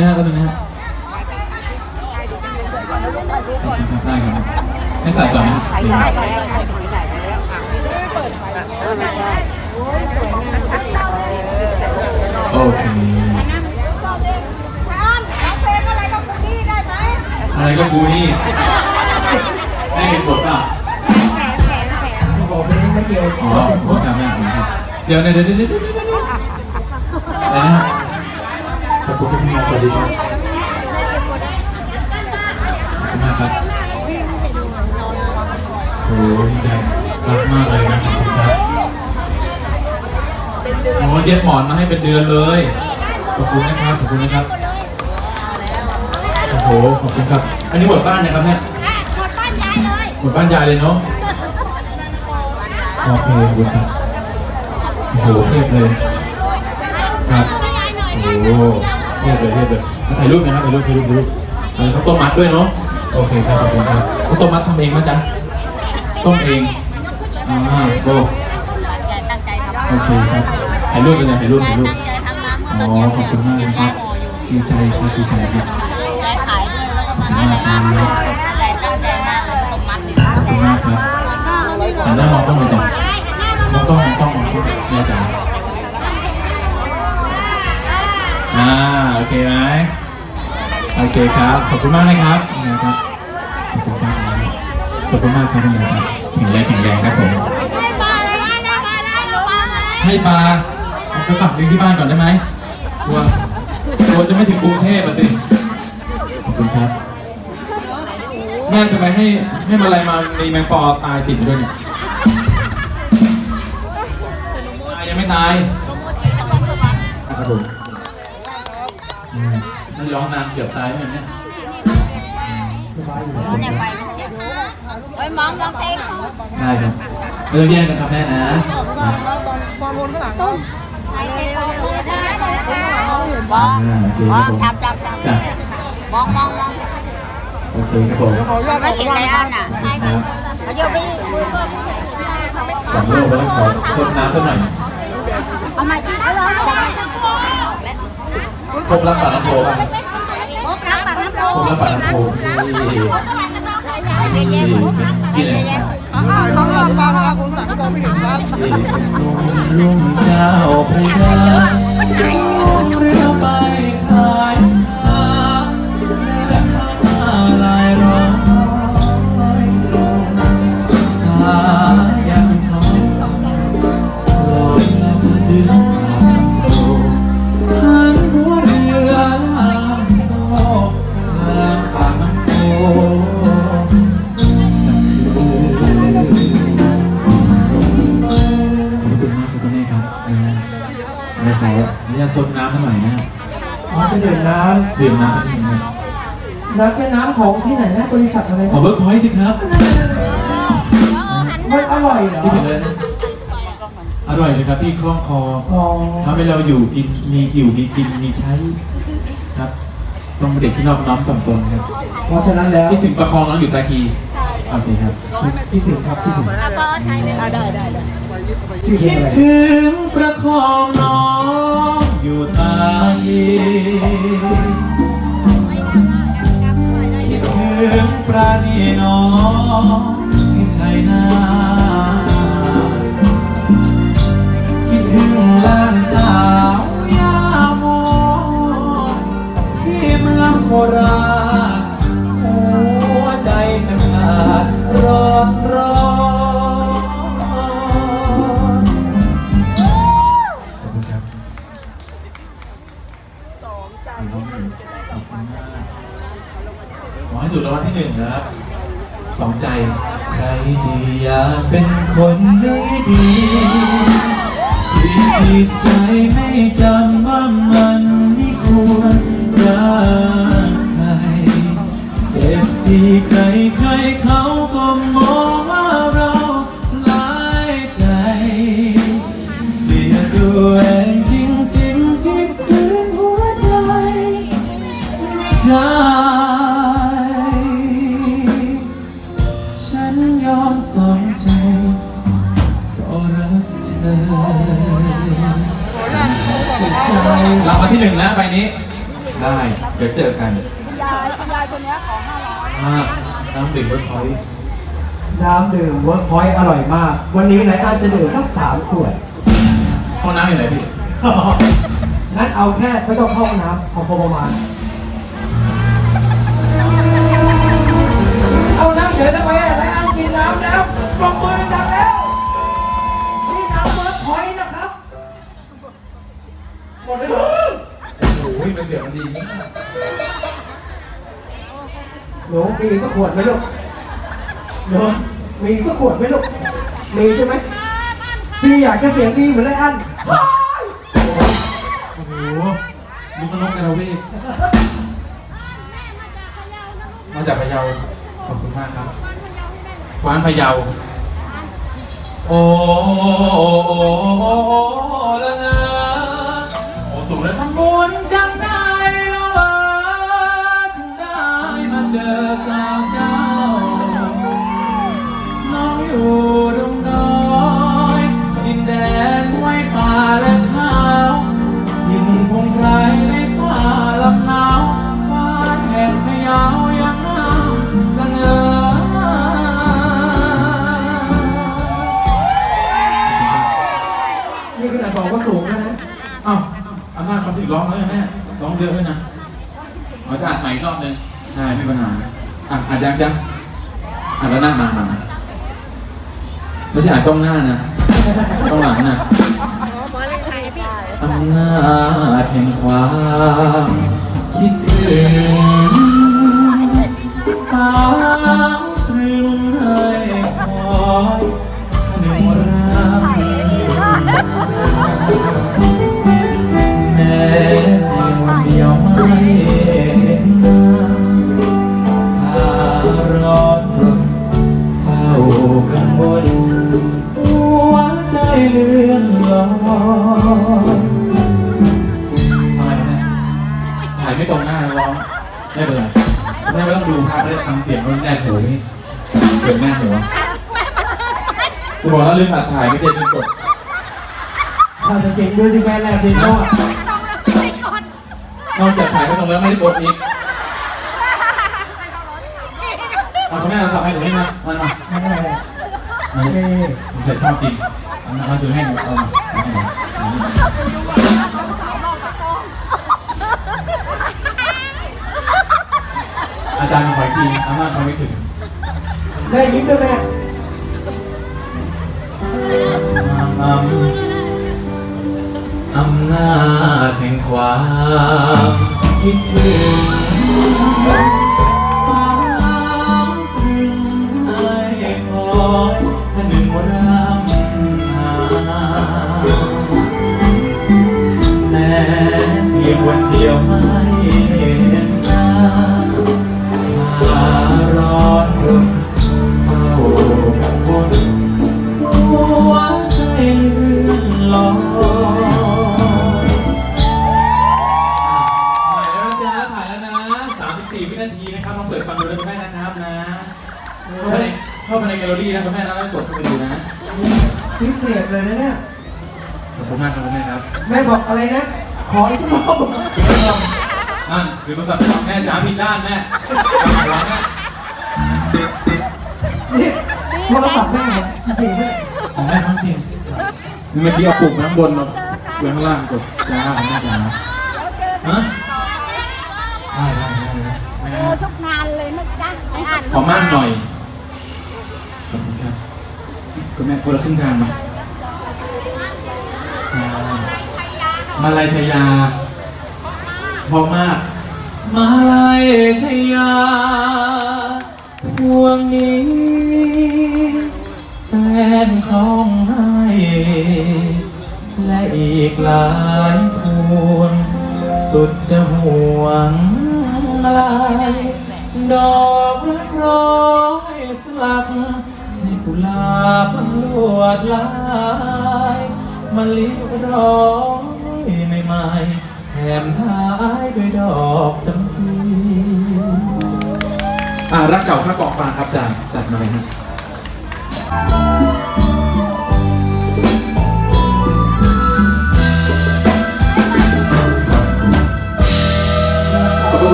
นะฮะแป๊บนึงนะฮะได้ครับให้ใส่ก่อนนะเดี๋ยวโอเคอะไรก็กูนี่ได้เป็นบทป่ะบอกเพลงไม่เกี่ยวอ๋อขอบคุณครับแม่ครับเดี๋ยวเดี๋ยวเดี๋ยวเดี๋ยวเดี๋ยวเดี๋ยวอะไรนะ ขอบคุณทุกท่านสวัสดีครับขอบคุณมากครับโอ้ยได้รักมากเลยนะขอบคุณครับโอ้เย็บหมอนมาให้เป็นเดือนเลย ขอบคุณนะครับ ขอบคุณนะครับ โอ้โห ขอบคุณครับ อันนี้หมดบ้านนะครับเนี่ย หมดบ้านยายเลยเนาะ โอเคขอบคุณครับ โอ้โหเทียบเลย ครับ โอ้โหเทียบเลยเทียบเลยมาถ่ายรูปนะครับถ่ายรูปถ่ายรูปถ่ายรูปเอาข้าวต้มมัดด้วยเนาะโอเคครับขอบคุณครับข้าวต้มมัดทำเองมั้จ๊ะต้มเองอ่าโอ้โอเคครับถ่ายรูปไปเลยถ่ายรูปถ่ายรูปอ๋อขอบคุณมากนะครับดีใจครับดีใจครับขอบคุณมากครับขอบคุณมากครับหันหน้ามองกล้องเลยจ้ะมองกล้องมองกล้องมองกล้องแม่จ๋า โอเคไหมโอเคครับ ขอบคุณมากนะครับนะครับ ขอบคุณครับขอบคุณมากครับคุณนครับแข็งแรงแข็งแรงครับผม ให้ปลาเอาไปฝากเลี้ยงที่บ้านก่อนได้ไหมกลัวกลัวจะไม่ถึงกรุงเทพอะสิขอบคุณครับ แม่ทำไมให้ให้มาอะไรมามีแมงปอตายติดมาด้วยเนี่ยตายยังไม่ตายนะครับผม นี่ร้องนานเกือบตายเหมือนเนี่ยสบายอยู่ไปมองมองเต็งได้ครับไม่ต้องแย่งกันครับแม่นะนะบองอ่าโอเคบคอรับงผมจับจับจับจ้ะมองมองมองโอเคครับผมไม่เห็นแล้วน่ะครับเขาโยกไปจับโลกไปแล้วขอซดน้ำสักหน่อยเอามาที่เอาลอ งครบรับปากน้ำโพป่ะพบน้ำปากน้ำโพครบรับปากน้ำโพที่ที่เป็นที่อะไรนะครับเขาเขาเขาเขาคุณสันมองไม่เห็นครับที่เป็นลมลุ่มเจ้าพระยาเรือไป ของที่ไหนนะบริษัทอะไรขอนะเบิร์กพอยต์สิครับมันอร่อยเหรอคิดถึงเลยนะอร่อยเลยครับพี่คล่องคออ๋อทำให้เราอยู่กินมีอยู่มีกินมีใช้ครับต้องเป็นเด็กที่นอบน้อมถ่อมตนครับเพราะฉะนั้นแล้วคิดถึงประคองน้องอยู่ตาคีโอเคครับคิดถึงครับคิดถึงพอใช้ได้ได้ได้ชื่อเพลคิงดอะไรถึงประคองน้องอยู่ตาคี งปราณีน้องที่ไทยนา หนึ่งนะครับสองใจ ใครจะอยากเป็นคนไม่ดีที่จิตใจไม่จำว่ามันไม่ควรรักใคร เจ็บที่ใครใครเขาก็มอง อมสองใจเพราะรักเธอรางวัลที่หนึ่งแล้วใบนี้ ได้ เดี๋ยวเจอกันคุณยายคุณยายคนเนี้ยขอห้าร้อยอ่าน้ำดื่มเวิร์คพอยต์น้ำดื่มเวิร์กพอยต์อร่อยมาก วันนี้ไรอาจจะดื่มสักสามขวดห้องน้ำอยู่ไหนพี่ งั้นเอาแค่ไม่ต้องเข้าห้องน้ำเอาพอประมาณ หนูมีสักขวดไหมลูกหนูมีสักขวดไหมลูก มีใช่ไหมพี่อยากจะเสียงดีเหมือนไรอันโอ้โหลูกกระนกกระเวกมาจากพะเยา ขอบคุณมากครับกวานพะเยา โอ้โอ้โอ้โอ้ละนะโอ้สูงแล้วทั้งมวลจัง เยอะด้วยนะเราจะอัดใหม่อีกรอบนึงใช่ไม่มีปัญหาอะอัดยังจ๊ะอัดแล้วหน้ามามามาไม่ใช่อัดกล้องหน้านะกล้องหลังนะอำนาจแห่งความคิดถึง กูบอกแล้วลืมอัดถ่ายไม่ได้ลืมกดถ้าจะเก่งด้วยที่แม่แลบดินก็นอกจากถ่ายไม่ตรงแล้วไม่ได้กดอีกเอาคุณแม่เราทำให้หนูนี่มามันมาแม่มาเอ้เลยผมเสร็จชอบกินเอามาเอาถือให้หนูเอามาเอาให้หนูเอานี่อาจารย์ขออีกทีอำนาจเขาไม่ถึงแม่ยิ้มด้วยแม่ ความคิดถึง รี่นะคุณแม่นะแล้วกดเข้าไปดูนะพิเศษเลยนะเนี่ย ขอบคุณมากครับคุณแม่ครับแม่บอกอะไรนะ ขออีกสักรอบนั่นคือโทรศัพท์แม่จ๋าผิดด้านแม่หัวแม่นี่โทรศัพท์แม่จริงๆแม่ของแม่เขาจริงเมื่อกี้เอาปุ่มน้ำบนมาเบื้องล่างกดจ้าของแม่จ๋าฮะได้ได้ได้ได้แม่เจอทุกงานเลยนะจ๊ะไอ้อ่าน ขอม่านหน่อยขอบคุณครับ คุณแม่คนละครึ่งทางมาอ่ามาลายชายาพอมาก มาลายชายาพวงนี้ แฟนของให้ และอีกหลายพวงสุดจะห่วงลาย ดอกรักร้อยสลักใช่ กุหลาบพันลวดลายมันลิร้อยใหม่ๆแถมท้ายด้วยดอกจำปีอ่ารักเก่าข้ากองฟางครับจัดจัดมาเลยครับ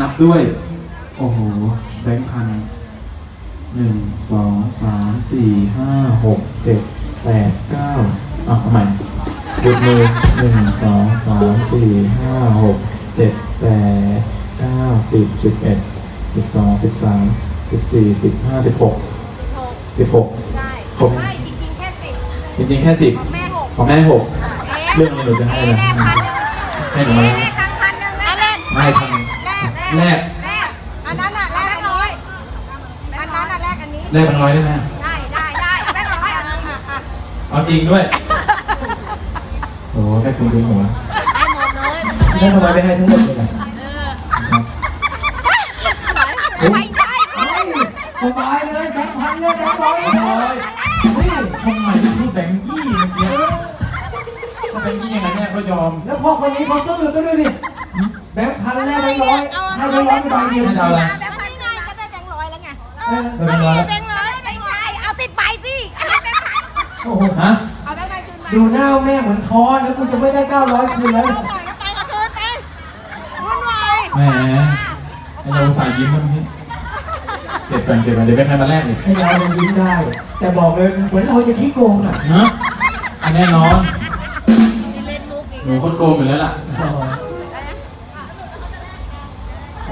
นับด้วย โอ้โห แบงค์พันหนึ่งสองสามสี่ห้าหกเจ็ดแปดเก้าอะเอาใหม่ดูมือหนึ่งสองสามสี่ห้าหกเจ็ดแปดเก้าสิบสิบเอ็ดสิบสองสิบสามสิบสี่สิบห้าสิบหกสิบหกใช่ครบใช่จริงๆแค่สิบจริงๆแค่สิบแม่หกของแม่หกเรื่องอะไรหนูจะให้นะให้หนูมาแล้วแม่ตังค์พันหนึ่งแม่แรกไม่ทำไง แรกแรกแรกอันนั้นอะแรกอันนี้อันนั้นอะแรกอันนี้แรกเป็นร้อยได้ไหมได้ได้ได้แม่ร้อยอะอะอะเอาจริงด้วยโอ้ได้คุณถึงหัวให้หมดเลยแม่ทำไมไม่ให้ทั้งหมดเลยล่ะไม่ใช่สบายเลยแบงค์พันเลยแบงค์ร้อยร้อยเฮ้ยทำไมไม่พูดแบงค์ยี่เมื่อกี้ถ้าแบงค์ยี่ยังไงแม่ก็ยอม แล้วพ่อคนนี้เขาซื้อก็ด้วยดิแบงค์ พันแรกแบงค์ร้อยให้แบงค์ร้อยไปใบเดียวไม่เอาอะไรแบงค์พันไงก็ได้แบงค์ร้อยแล้วไงเออแบงค์ร้อยแบงค์ร้อยแบงค์ร้อยเอาติดไปสิเอาแบงค์พันโอ้โหฮะเอาแบงค์พันคืนมาดูหน้าแม่เหมือนท้อนะกูจะไม่ได้900คืนแล้วเอาหน่อยก็ไปกับเธอไปวุ่นวายแหมไอเราอุตสายยิ้มมันพี่เก็บก่อนเก็บก่อนเดี๋ยวไปใครมาแรกดิให้เรามันยิ้มได้ แต่บอกเลยเหมือนเราจะขี้โกงอะฮะอันแน่นอนเล่นมุกอีกหนูคนโกงอยู่แล้วล่ะ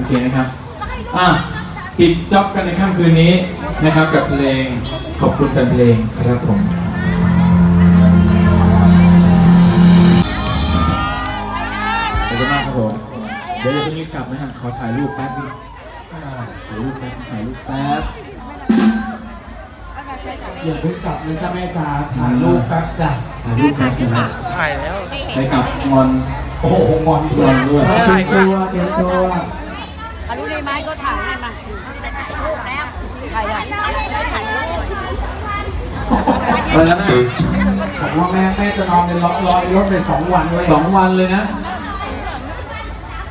เคนะครับอะปิดจ็อบกันในค่ำคืนนี้นะครับ กับเพลงขอบคุณแฟนเพลงครับผมขอบคุณมากครับผมเดี๋ยวจะต้องรีบกลับนะฮะขอถ่ายรูปแป๊บนึงอ่าถ่ายรูปแป๊บถ่ายรูปแป๊บอย่าเพิ่งกลับเลยจ้าแม่จ๋าถ่ายรูปแป๊บจ้ะถ่ายรูปแป๊บใช่ไหมถ่ายแล้วไปกลับงอนโอ้โหงอนงอนด้วยเตรียมตัวเตรียมตัว เอารู้ได้ไหมก็ถ่ายให้มาถ่ายรูปแล้วถ่าย อะถ่ายรูปอะไรแล้วแม่บอกว่าแม่แม่จะนอนในรถรอในรถไปสองวันเลยสองวันเลยนะ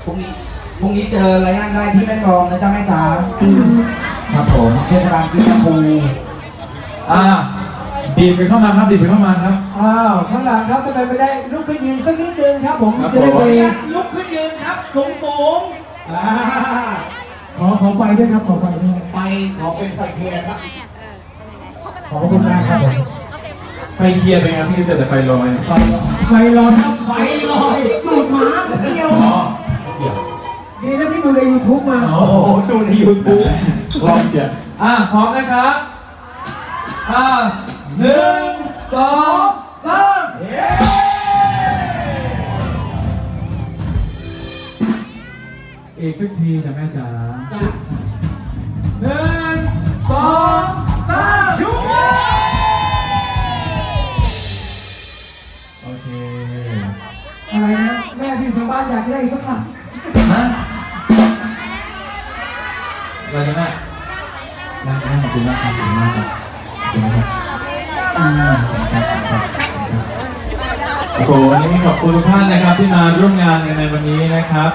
พรุ่งนี้พรุ่งนี้เจออะไรอันได้ที่แม่กลองนะจ้าแม่จ๋าครับผมเทศกาลกินกระปูอ่าดีดไปเข้ามาครับดีดไปเข้ามาครับอ้าวข้างหลังครับจะไปไม่ได้ลุกขึ้นยืนสักนิดนึงครับผมครับจะได้ผมไปลุกขึ้นยืนครับสูงสูงอ่า ขอขอไฟด้วยครับขอไฟด้วย ไฟขอเป็นไฟเทียนครับ ขอบคุณมากครับผม ไฟเคลียร์เป็นไงพี่แต่แต่ไฟลอยไฟไฟลอยครับไฟลอยดูดหมาเดียวอ๋อเกี่ยวดีนะพี่ดูใน YouTube มา โอ้โหดูในยูทูบกล้องเจ๋ออะพร้อมนะครับอะหนึ่งสองสามเย้ อีกสักทีจ้ะแม่จ๋าจ้ะหนึ่งสองสามชุบโอเค อะไรนะแม่ที่ทางบ้านอยากได้อีกสักหลังฮะเราจะแม่ได้ได้ขอบคุณมากครับขอบคุณมากครับขอบคุณนะครับอ่าครับครับครับโอ้โหวันนี้ขอบคุณทุกท่านนะครับที่มาร่วมงานกันในวันนี้นะครับ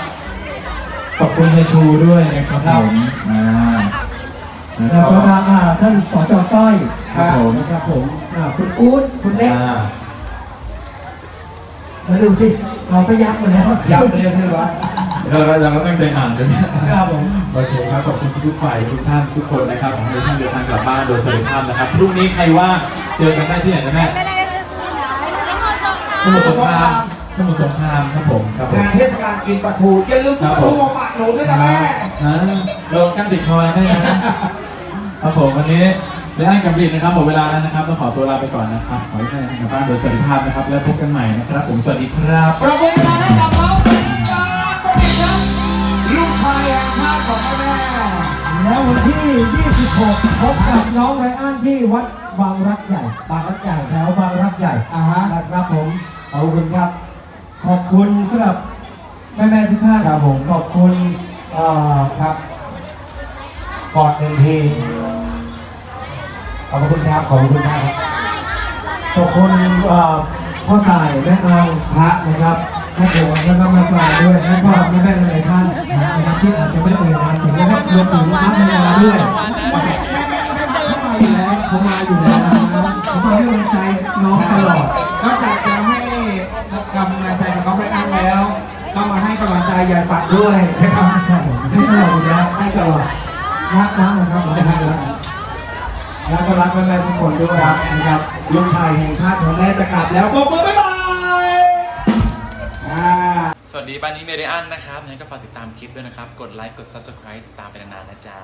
ขอบคุณเฮยชูด้วยนะครับผมอ่านะคแล้รัวบก็ ทางอ่าท่านสจต้อยครับผม นะครับผมอ่าคุณอู๊ดคุณเล็กอ่ามาดูสิเราสยักหมดแล้วยับเลยใช่ไหมวะเราเราก็ตั้งใจอ่านกันเนี่ยครับผม โอเคครับขอบคุณทุกๆฝ่ายทุกท่านทุกคนนะครับของทุกท่านเดินทางกลับบ้านโดยสวัสดิภาพนะครับพรุ่งนี้ใครว่างเจอกันได้ที่ไหนนะแม่ สมุทรสงคราม สมุทรสงครามครับผมครับผม งานเทศกาลกินปลาทูอย่าลืมซื้อปลาทูมาฝากหนูด้วยนะแม่อ่าเราตั้งติดคอแล้วแม่นะครับผมวันนี้และอันกับบิดนะครับหมดเวลาแล้วนะครับต้องขอตัวลาไปก่อนนะครับ ขอให้ท่านกลับบ้านโดยสวัสดิภาพนะครับ แล้วพบกันใหม่นะครับ ผมสวัสดีครับเราเป็นการให้กับน้องปริญญาปริญญาลูกชายแห่งชาติของแม่ แล้ววันที่ 26 พบกับน้องไรอันที่วัดบางรักใหญ่ บางรักใหญ่แถวบางรักใหญ่อ่าฮะ นะครับผมขอบคุณครับ ขอบคุณสำหรับแม่แม่ๆทุกท่านครับผม ขอบคุณครับกอดหนึ่งทีขอบคุณครับขอบคุณครับขอบคุณพ่อตายแม่อางพระนะครับแม่โขงและก็แม่ปลาด้วยและพ่อแม่แม่หลายๆท่านนะครับที่อาจจะไม่ได้เอ่ยนามถึงและรวมถึงน้ำพยาด้วยแม่แม่แม่เขามาอยู่แล้วเขามาอยู่แล้ว ดด้วยนะครับครับผมให้ตลอดอยู่แล้วให้ตลอดรักมากนะครับผมรักรักแล้วก็รักแม่ๆทุกคนด้วยครับนะครับลูกชายแห่งชาติของแม่จะกลับแล้วบอกมือบ๊ายบายอ่าสวัสดีบ้านนี้เมเดียนนะครับงั้นก็ฝากติดตามคลิปด้วยนะครับ กดไลค์ กด subscribe ติดตามไปนานๆนะจ๊ะ